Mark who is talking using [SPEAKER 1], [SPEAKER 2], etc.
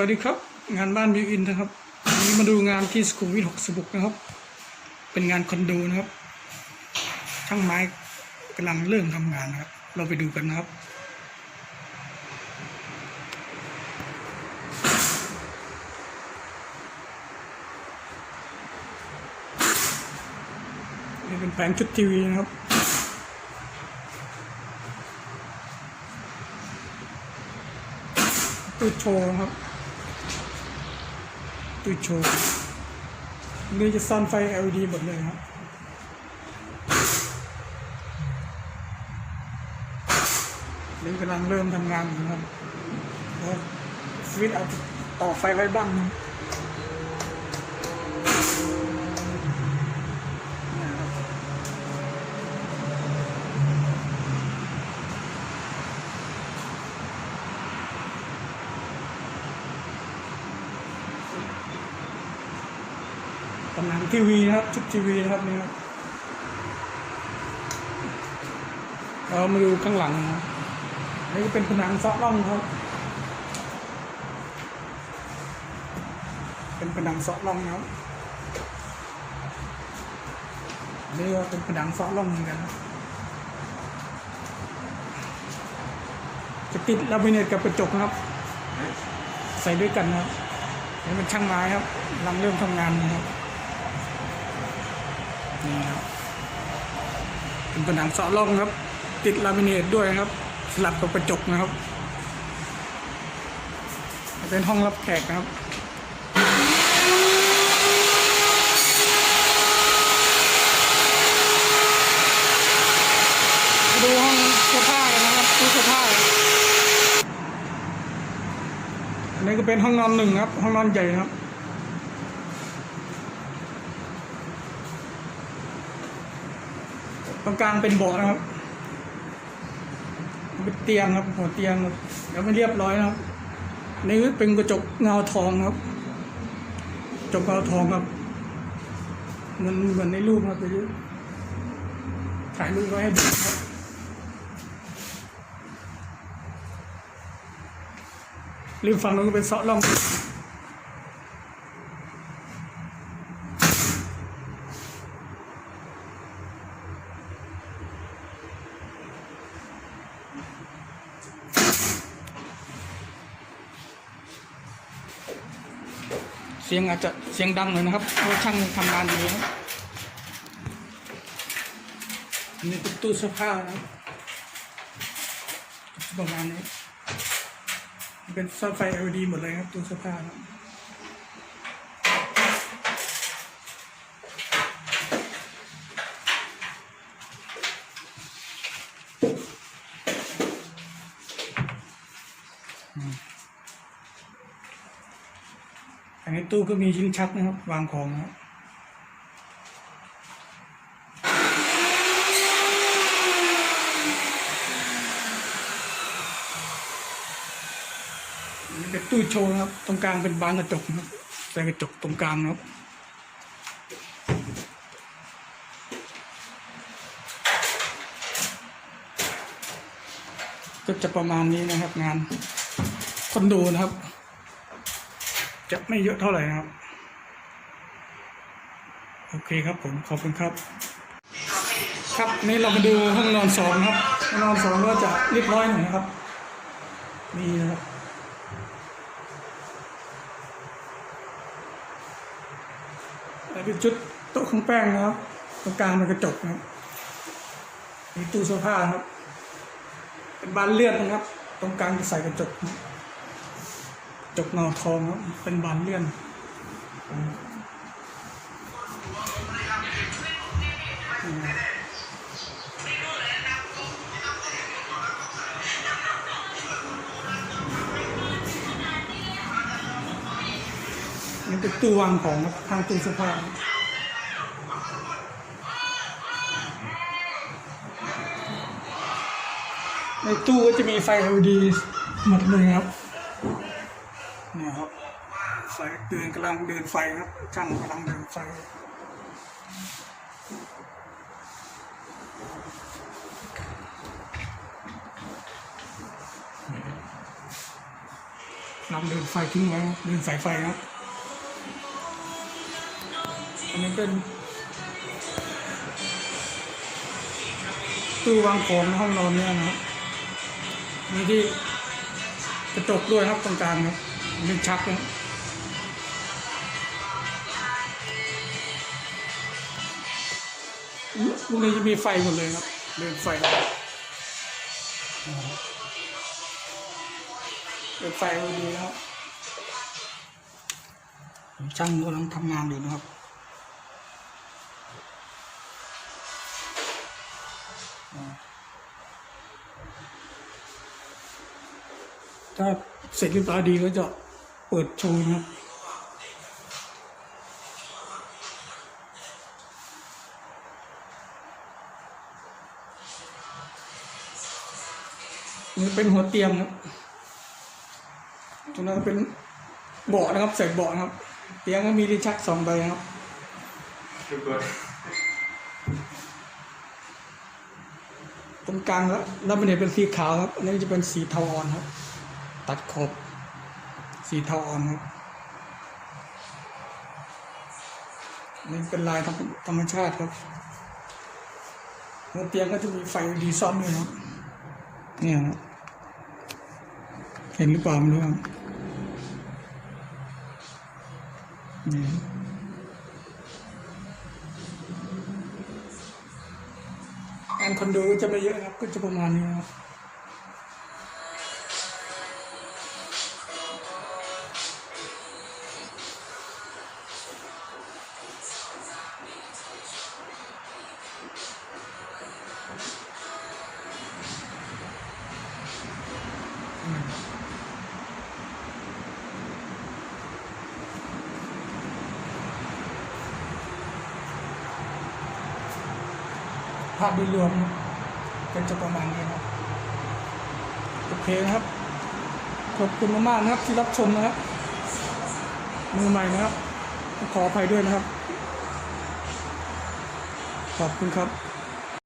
[SPEAKER 1] วัสดีครับ งานบ้านวิวอินนะครับวันนี้มาดูงานที่สุขุมวิท66นะครับ เป็นงานคอนโดนะครับช่างไม้กำลังเริ่มทำงานนะครับ เราไปดูกันนะครับนี่เป็นแผงชุดทีวีนะครับตู้โชว์ครับ ตู้โชว์นี่จะสั้นไฟ LED หมดเลยครับนี่กำลังเริ่มทำงานอยู่ครับแล้วสวิตช์เอาต่อไฟไว้บ้างนะครับเนี่ยครับ ตำแหน่งทีวีนะครับชุดทีวีนะครับนี่ครับเรามาดูข้างหลังนะนี่ก็เป็นผนังซอกล่องครับ เป็นผนังซอกล่องนะครับนี่ก็เป็นผนังซอกล่องเหมือนกันจะติดลามิเนตกับกระจกนะครับ ใส่ด้วยกันนะครับนี่เป็นช่างไม้ครับกำลังเริ่มทำงานนะครับ นี่ครับเป็นผนังเสาะร่องครับ ติดลามิเนตด้วยครับ สลับกับกระจกนะครับ เป็นห้องรับแขกนะครับดูห้องเสื้อผ้ากันนะครับตู้เสื้อผ้าอันนี้ก็เป็นห้องนอนหนึ่งครับ ห้องนอนใหญ่ครับ ตรงกลางเป็นเบาะนะครับเป็นเตียงครับหัวเตียงครับเดี๋ยวไม่เรียบร้อยนะครับนี่เป็นกระจกเงาทองครับกระจกเงาทองครับเหมือนเหมือนในรูปครับไปดูถ่ายรูปไว้ให้ดูครับริมฝั่งนู้นก็เป็นเสาะร่อง เสียงอาจจะเสียงดังหน่อยนะครับเพราะช่างทำงานอยู่ครับอันนี้เป็นตู้เสื้อผ้านะประมาณนี้ เป็นซ่อนไฟ LED หมดเลยครับตู้เสื้อผ้าครั บอันนี้ตู้ก็มีชิ้นชักนะครับ วางของนะครับนี่เป็นตู้โชว์นะครับ ตรงกลางเป็นบานกระจกนะครับใส่กระจกตรงกลางนะครับก็จะประมาณนี้นะครับงานคอนโดนะครับ จะไม่เยอะเท่าไหร่นะครับ โอเคครับผมขอบคุณครับ ครับนี่เรามาดูห้องนอนสองครับห้องนอนสองก็จะเรียบร้อยหน่อยนะครับนี่นะครับอันนี้ชุดโต๊ะของแป้งนะครับตรงกลางเป็นกระจกนะครับมีตู้เสื้อผ้าครับ เป็นบานเลื่อนนะครับ ตรงกลางจะใส่กระจกนะ จกเงาทองครับเป็นบานเลื่อนนี่เป็นตู้วางของครับทางตู้เสื้อผ้าในตู้ก็จะมีไฟ LED หมดเลยครับ นี่ยครับไฟเดินกำลังเดินไฟครับช่างกำลังเดินไฟนำเดินไฟทิ้งไว้เดินสายไฟครับอันนี้เป็นตู้วางของในห้องนอนเนี่ยนะครับมีที่กระจกด้วยครับตรงกลางครับ มีชักนะครับพวกนี้จะมีไฟหมดเลยครับ เดินไฟเดินไฟดีนะครับช่างกำลังทำงานอยู่นะครับถ้าเสร็จเรียบร้อยดีก็จะ เปิดโชว์นะครับนี่เป็นหัวเตียงครับตรงนั้นก็เป็นเบาะนะครับใส่เบาะนะครับ เตียงก็มีลิ้นชักสองใบนะครับตรงกลางแล้วแล้วมันเนี่ยเป็นสีขาวครับอันนี้จะเป็นสีเทาอ่อนครับ ตัดขอบ สีทอ่อนครับนี่เป็นลายธรรมธรรมชาติครับบนเตียงก็จะมีไฟดีซ่อนด้วยครับเนี่ยครับเห็นหรือเปล่าไม่รู้ครับนี่อันคอนโดจะไม่เยอะครับ ก็จะประมาณนี้ครับ ภาพโดยรวมก็จะประมาณนี้ครับโอเคนะครับขอบคุณมากๆนะครับที่รับชมนะครับมือใหม่นะครับ ขออภัยด้วยนะครับ ขอบคุณครับ